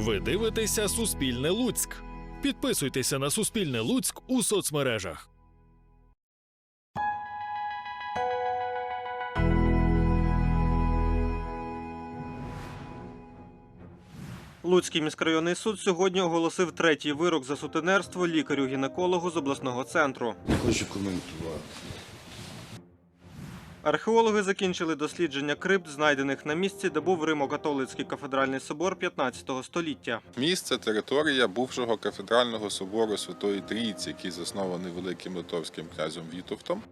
Ви дивитеся Суспільне Луцьк. Підписуйтеся на Суспільне Луцьк у соцмережах. Луцький міськрайонний суд сьогодні оголосив третій вирок за сутенерство лікарю-гінекологу з обласного центру. Не хочу коментувати. Археологи закінчили дослідження крипт, знайдених на місці, де був Римо-католицький кафедральний собор 15 століття. Місце територія бувшого кафедрального собору Святої Трійці, який заснований великим литовським князем Вітовтом.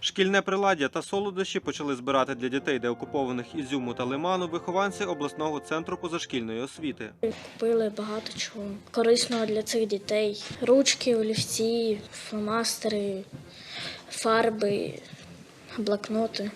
Шкільне приладдя та солодощі почали збирати для дітей деокупованих Ізюму та Лиману вихованці обласного центру позашкільної освіти. Купили багато чого корисного для цих дітей: ручки, олівці, фломастери, фарби, блокноти.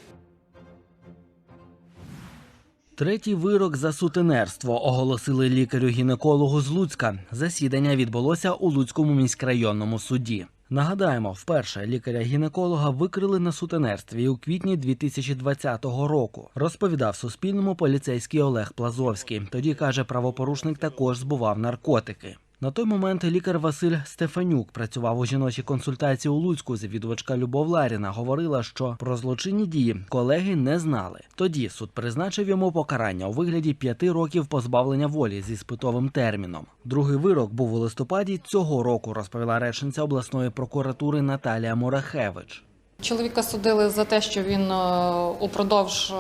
Третій вирок за сутенерство оголосили лікарю-гінекологу з Луцька. Засідання відбулося у Луцькому міськрайонному суді. Нагадаємо, вперше лікаря-гінеколога викрили на сутенерстві у квітні 2020 року. Розповідав Суспільному поліцейський Олег Плазовський. Тоді каже, правопорушник також збував наркотики. На той момент лікар Василь Стефанюк працював у жіночій консультації у Луцьку. Завідувачка Любов Ларіна говорила, що про злочинні дії колеги не знали. Тоді суд призначив йому покарання у вигляді п'яти років позбавлення волі зі спитовим терміном. Другий вирок був у листопаді цього року, розповіла речниця обласної прокуратури Наталія Мурахевич. Чоловіка судили за те, що він е, упродовж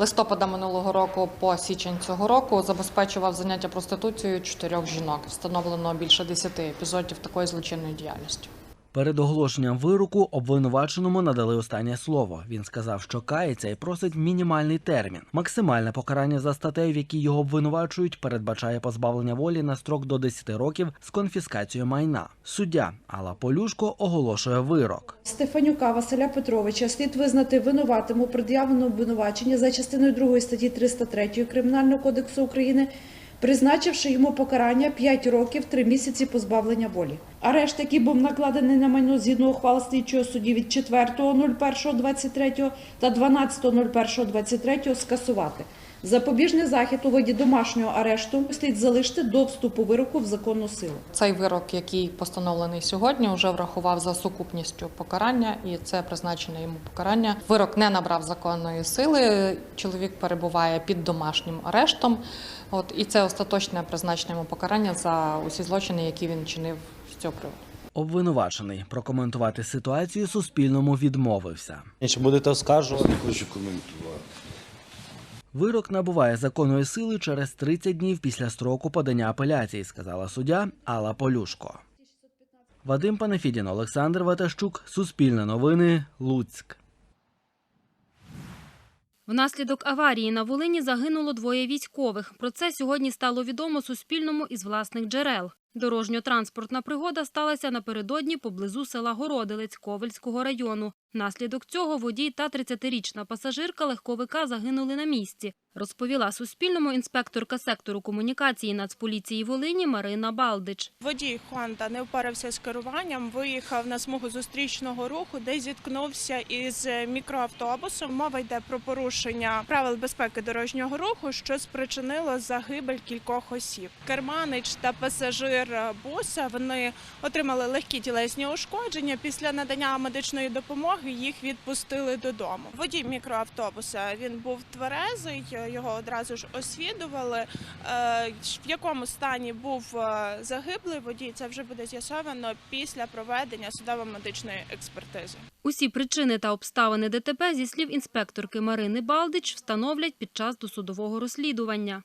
листопада минулого року по січень цього року забезпечував заняття проституцією чотирьох жінок. Встановлено більше десяти епізодів такої злочинної діяльності. Перед оголошенням вироку обвинуваченому надали останнє слово. Він сказав, що кається і просить мінімальний термін. Максимальне покарання за статтею, в якій його обвинувачують, передбачає позбавлення волі на строк до 10 років з конфіскацією майна. Суддя Алла Полюшко оголошує вирок. Стефанюка Василя Петровича слід визнати винуватим у пред'явленому обвинуваченні за частиною 2 статті 303 Кримінального кодексу України, призначивши йому покарання 5 років 3 місяці позбавлення волі. Арешт, який був накладений на майно згідно ухвал слідчого судді від 4.01.23 та 12.01.23 скасувати. Запобіжний захід у виді домашнього арешту слід залишити до вступу вироку в законну силу. Цей вирок, який постановлений сьогодні, вже врахував за сукупністю покарання, і це призначене йому покарання. Вирок не набрав законної сили. Чоловік перебуває під домашнім арештом. От і це остаточне призначення йому покарання за усі злочини, які він чинив з цього приводу. Обвинувачений прокоментувати ситуацію Суспільному відмовився. Чи будете оскаржувати? Не хочу коментувати. Вирок набуває законної сили через 30 днів після строку подання апеляції, сказала суддя Алла Полюшко. Вадим Панафідін, Олександр Ватащук, Суспільне новини, Луцьк. Внаслідок аварії на Волині загинуло двоє військових. Про це сьогодні стало відомо Суспільному із власних джерел. Дорожньо-транспортна пригода сталася напередодні поблизу села Городилець Ковельського району. Внаслідок цього водій та 30-річна пасажирка легковика загинули на місці, розповіла Суспільному інспекторка сектору комунікації Нацполіції Волині Марина Балдич. Водій Хонда не впорався з керуванням, виїхав на смугу зустрічного руху, де зіткнувся із мікроавтобусом. Мова йде про порушення правил безпеки дорожнього руху, що спричинило загибель кількох осіб. Керманич та пасажир буса вони отримали легкі тілесні ушкодження. Після надання медичної допомоги їх відпустили додому. Водій мікроавтобуса він був тверезий, його одразу ж освідували. Е, В якому стані був е, загиблий водій, це вже буде з'ясовано після проведення судово-медичної експертизи. Усі причини та обставини ДТП, зі слів інспекторки Марини Балдич, встановлять під час досудового розслідування.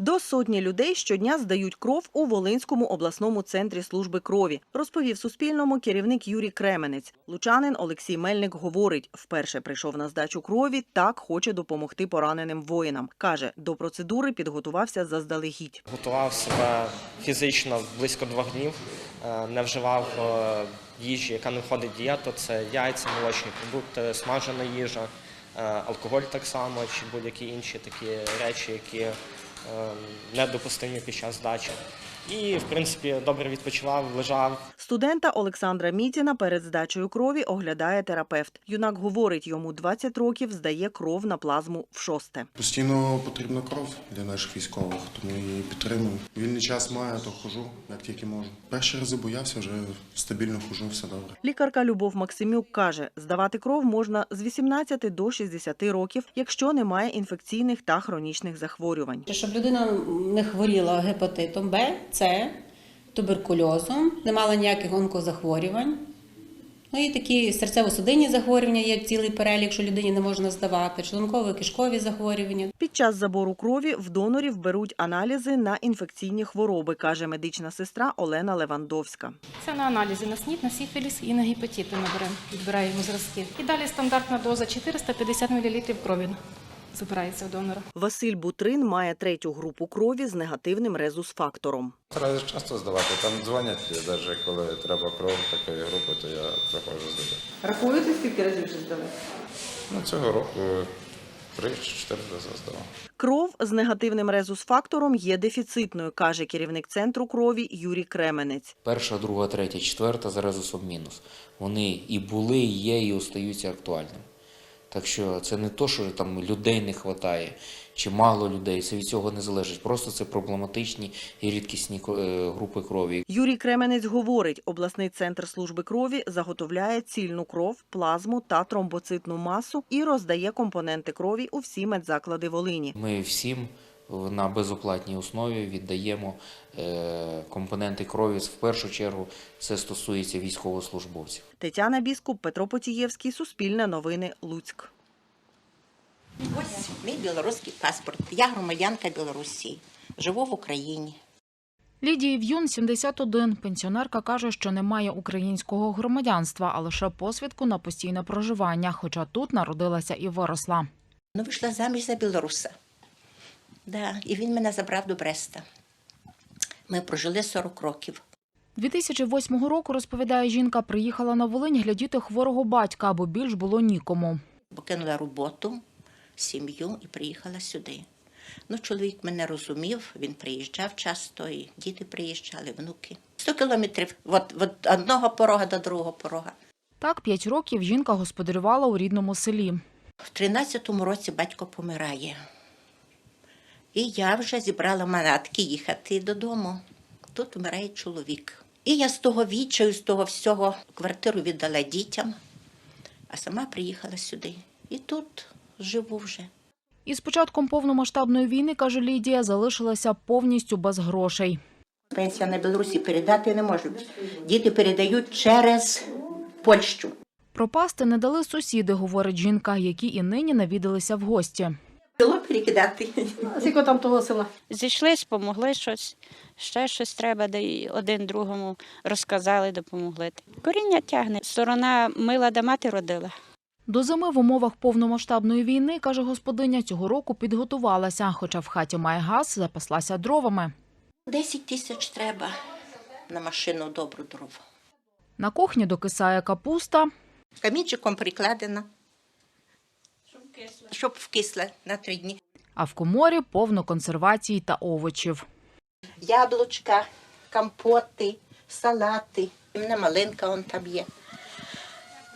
До сотні людей щодня здають кров у Волинському обласному центрі служби крові, розповів Суспільному керівник Юрій Кременець. Лучанин Олексій Мельник говорить, вперше прийшов на здачу крові, так хоче допомогти пораненим воїнам. Каже, до процедури підготувався заздалегідь. Готував себе фізично близько двох днів, е, не вживав е, їжі, яка не входить в дієту. Це яйця, молочні продукти, смажена їжа, е, алкоголь так само, чи будь-які інші такі речі, які недопустимі під час здачі. І, в принципі, добре відпочивав, лежав. Студента Олександра Мітіна перед здачею крові оглядає терапевт. Юнак говорить, йому 20 років, здає кров на плазму в шосте. Постійно потрібна кров для наших військових, тому її підтримую. Вільний час маю, то хожу, як тільки можу. Перші рази боявся, вже стабільно хожу, все добре. Лікарка Любов Максимюк каже, здавати кров можна з 18 до 60 років, якщо немає інфекційних та хронічних захворювань. Щоб людина не хворіла гепатитом Б, С, туберкульозом, не мала ніяких онкозахворювань. Ну і такі серцево-судинні захворювання є цілий перелік, що людині не можна здавати, шлунково-кишкові захворювання. Під час забору крові в донорів беруть аналізи на інфекційні хвороби, каже медична сестра Олена Левандовська. Це на аналізі на СНІД, на сіфіліс і на гепатити ми беремо, відбираємо зразки. І далі стандартна доза 450 мл крові забирається у донора. Василь Бутрин має третю групу крові з негативним резус-фактором. Стараюсь часто здавати. Там дзвонять, навіть коли треба кров такої групи, то я приходжу здати. Рахуєте, скільки разів вже здали? Ну, цього року три чи чотири рази здавав. Кров з негативним резус-фактором є дефіцитною, каже керівник центру крові Юрій Кременець. Перша, друга, третя, четверта за резусом мінус. Вони і були, і є, і остаються актуальними. Так що це не то, що там людей не вистачає, чи мало людей, це від цього не залежить. Просто це проблематичні і рідкісні е, групи крові. Юрій Кременець говорить, обласний центр служби крові заготовляє цільну кров, плазму та тромбоцитну масу і роздає компоненти крові у всі медзаклади Волині. Ми всім на безоплатній основі віддаємо е, компоненти крові. В першу чергу це стосується військовослужбовців. Тетяна Біскуп, Петро Потієвський, Суспільне новини, Луцьк. Ось мій білоруський паспорт. Я громадянка Білорусі. Живу в Україні. Лідії В'юн 71. Пенсіонерка каже, що не має українського громадянства, а лише посвідку на постійне проживання, хоча тут народилася і виросла. Ну, вийшла заміж за білоруса. Да, і він мене забрав до Бреста. Ми прожили 40 років. 2008 року, розповідає жінка, приїхала на Волинь глядіти хворого батька, бо більш було нікому. Покинула роботу, сім'ю і приїхала сюди. Ну, чоловік мене розумів, він приїжджав часто, і діти приїжджали, внуки. 100 кілометрів від, від одного порога до другого порога. Так, п'ять років жінка господарювала у рідному селі. В 13-му році батько помирає. І я вже зібрала манатки їхати додому. Тут вмирає чоловік. І я з того відчаю, з того всього квартиру віддала дітям, а сама приїхала сюди. І тут живу вже. І з початком повномасштабної війни, каже Лідія, залишилася повністю без грошей. Пенсія на Білорусі передати не можуть. Діти передають через Польщу. Пропасти не дали сусіди, говорить жінка, які і нині навідалися в гості. Село перекидати. Скільки там того села? Зійшлись, помогли щось, ще щось треба, де й один другому розказали, допомогли. Коріння тягне. Сторона мила да мати родила. До зими в умовах повномасштабної війни, каже господиня, цього року підготувалася, хоча в хаті має газ, запаслася дровами. 10 тисяч треба на машину добру дров. На кухні докисає капуста, Камінчиком прикладена, щоб вкисла на три дні. а в коморі повно консервацій та овочів. Яблучка, компоти, салати. Мене малинка он там є.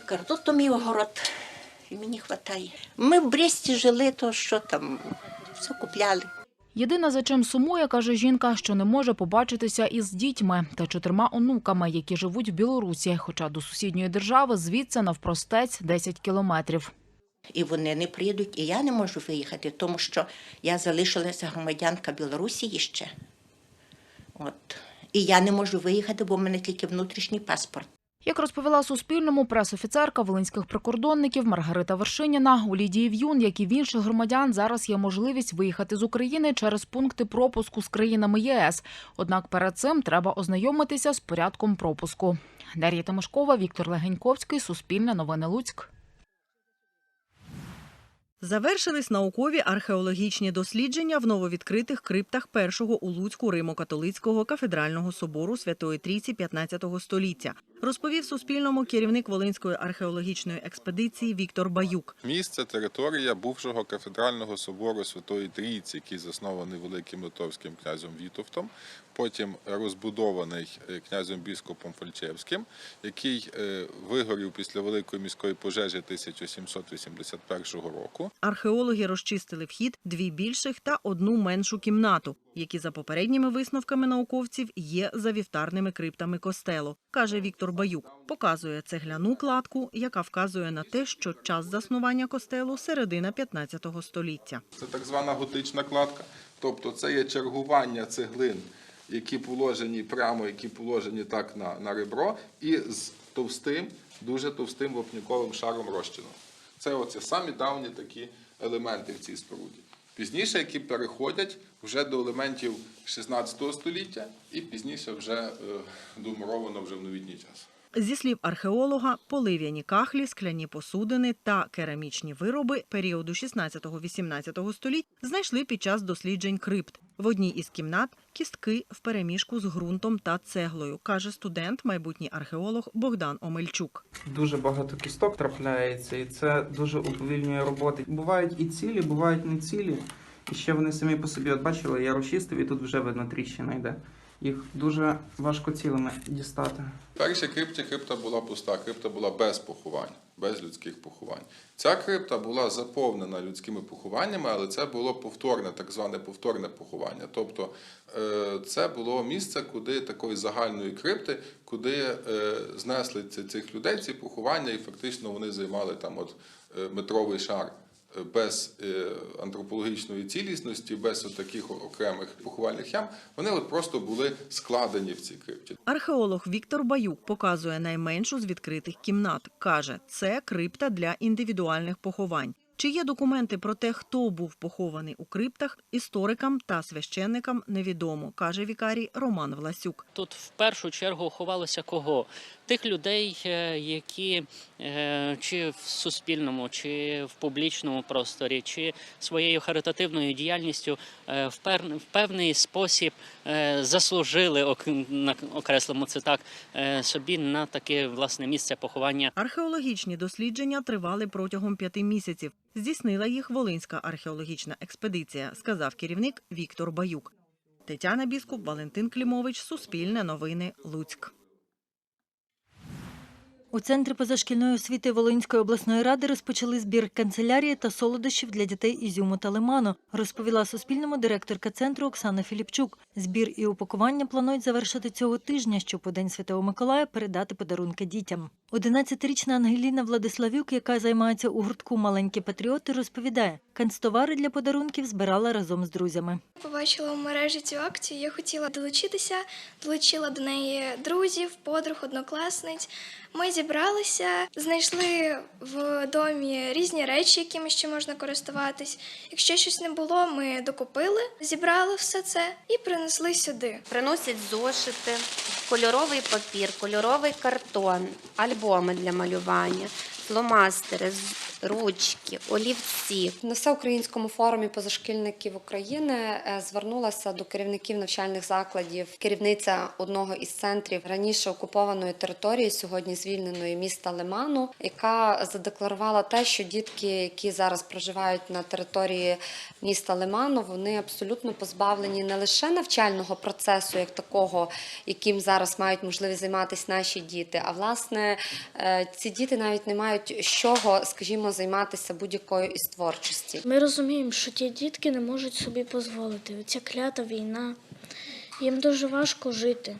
Кажу, то мій огород, і мені вистачає. Ми в Бресті жили, то що там, все купляли. Єдине, за чим сумує, каже жінка, що не може побачитися із дітьми та чотирма онуками, які живуть в Білорусі, хоча до сусідньої держави звідси навпростець 10 кілометрів. І вони не приїдуть, і я не можу виїхати, тому що я залишилася громадянка Білорусі ще. От. І я не можу виїхати, бо в мене тільки внутрішній паспорт. Як розповіла Суспільному пресофіцерка волинських прикордонників Маргарита Вершиніна, у Лідії В'юн, як і в інших громадян, зараз є можливість виїхати з України через пункти пропуску з країнами ЄС. Однак перед цим треба ознайомитися з порядком пропуску. Дар'я Тимошкова, Віктор Легеньковський, Суспільне новини Луцьк. Завершились наукові археологічні дослідження в нововідкритих криптах першого у Луцьку Римо-католицького кафедрального собору Святої Трійці 15 століття. Розповів Суспільному керівник Волинської археологічної експедиції Віктор Баюк. Місце територія бувшого кафедрального собору Святої Трійці, який заснований великим литовським князем Вітовтом, потім розбудований е, князем біскопом Фальчевським, який е, вигорів після великої міської пожежі 1781 року. Археологи розчистили вхід, дві більших та одну меншу кімнату, які за попередніми висновками науковців є за вівтарними криптами костелу, каже Віктор Баюк. Показує цегляну кладку, яка вказує на те, що час заснування костелу середина 15 століття. Це так звана готична кладка, тобто це є чергування цеглин, які положені прямо, які положені так на, на ребро, і з товстим, дуже товстим вапняковим шаром розчину. Це оці самі давні такі елементи в цій споруді. Пізніше, які переходять вже до елементів 16 століття, і пізніше вже е, домуровано вже в новітній час. Зі слів археолога, полив'яні кахлі, скляні посудини та керамічні вироби періоду 16-18 століть знайшли під час досліджень крипт. В одній із кімнат кістки впереміжку з ґрунтом та цеглою, каже студент, майбутній археолог Богдан Омельчук. Дуже багато кісток трапляється, і це дуже уповільнює роботи. Бувають і цілі, бувають не цілі. І ще вони самі по собі от бачили, я розчистив, і тут вже видно тріщина йде. Їх дуже важко цілими дістати. В першій крипті крипта була пуста, крипта була без поховань, без людських поховань. Ця крипта була заповнена людськими похованнями, але це було повторне, так зване повторне поховання. Тобто е, це було місце, куди такої загальної крипти, куди е, знесли цих людей, ці поховання, і фактично вони займали там от е, метровий шар. Без е, антропологічної цілісності, без таких окремих поховальних ям, вони от просто були складені в цій крипті. Археолог Віктор Баюк показує найменшу з відкритих кімнат. Каже, це крипта для індивідуальних поховань. Чи є документи про те, хто був похований у криптах, історикам та священникам невідомо, каже вікарій Роман Власюк. Тут в першу чергу ховалося кого? Тих людей, е, які е, чи в суспільному, чи в публічному просторі, чи своєю харитативною діяльністю е, в певний спосіб заслужили, окреслимо це так, собі на таке власне місце поховання. Археологічні дослідження тривали протягом п'яти місяців. Здійснила їх Волинська археологічна експедиція, сказав керівник Віктор Баюк. Тетяна Біскуп, Валентин Клімович, Суспільне новини, Луцьк. У центрі позашкільної освіти Волинської обласної ради розпочали збір канцелярії та солодощів для дітей Ізюму та Лиману, розповіла Суспільному директорка центру Оксана Філіпчук. Збір і упакування планують завершити цього тижня, щоб у День Святого Миколая передати подарунки дітям. 11-річна Ангеліна Владиславюк, яка займається у гуртку Маленькі патріоти, розповідає, канцтовари для подарунків збирала разом з друзями. Побачила в мережі цю акцію. Я хотіла долучитися, долучила до неї друзів, подруг, однокласниць. Ми зібралися, знайшли в домі різні речі, якими ще можна користуватись. Якщо щось не було, ми докупили, зібрали все це і принесли сюди. Приносять зошити, кольоровий папір, кольоровий картон, альбоми для малювання, фломастери, ручки, олівці. На всеукраїнському форумі позашкільників України е, звернулася до керівників навчальних закладів керівниця одного із центрів раніше окупованої території, сьогодні звільненої міста Лиману, яка задекларувала те, що дітки, які зараз проживають на території міста Лиману, вони абсолютно позбавлені не лише навчального процесу, як такого, яким зараз мають можливість займатися наші діти, а власне е, ці діти навіть не мають з чого, скажімо, займатися будь-якою із творчості. Ми розуміємо, що ті дітки не можуть собі дозволити. Оця клята війна. Їм дуже важко жити.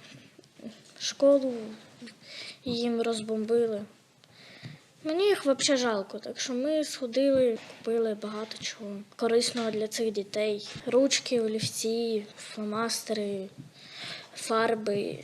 Школу їм розбомбили. Мені їх взагалі жалко, так що ми сходили, купили багато чого корисного для цих дітей. Ручки, олівці, фломастери, фарби,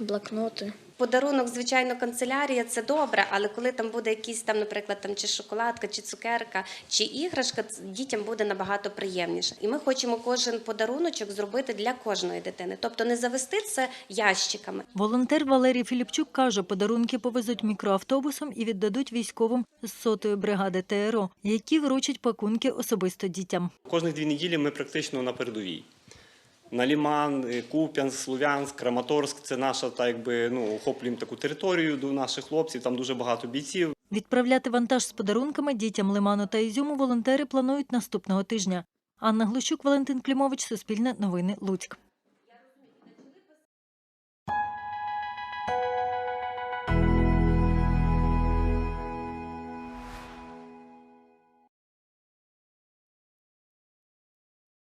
блокноти. Подарунок, звичайно, канцелярія це добре, але коли там буде якийсь там, наприклад, там чи шоколадка, чи цукерка, чи іграшка, дітям буде набагато приємніше. І ми хочемо кожен подаруночок зробити для кожної дитини, тобто не завести це ящиками. Волонтер Валерій Філіпчук каже, подарунки повезуть мікроавтобусом і віддадуть військовим з сотої бригади ТРО, які вручать пакунки особисто дітям. Кожні дві неділі ми практично на передовій. На Ліман, е, Куп'янськ, Слов'янськ, Краматорськ. Це наша так якби ну охоплюємо таку територію до наших хлопців. Там дуже багато бійців. Відправляти вантаж з подарунками дітям Лиману та Ізюму волонтери планують наступного тижня. Анна Глущук, Валентин Клімович, Суспільне новини, Луцьк.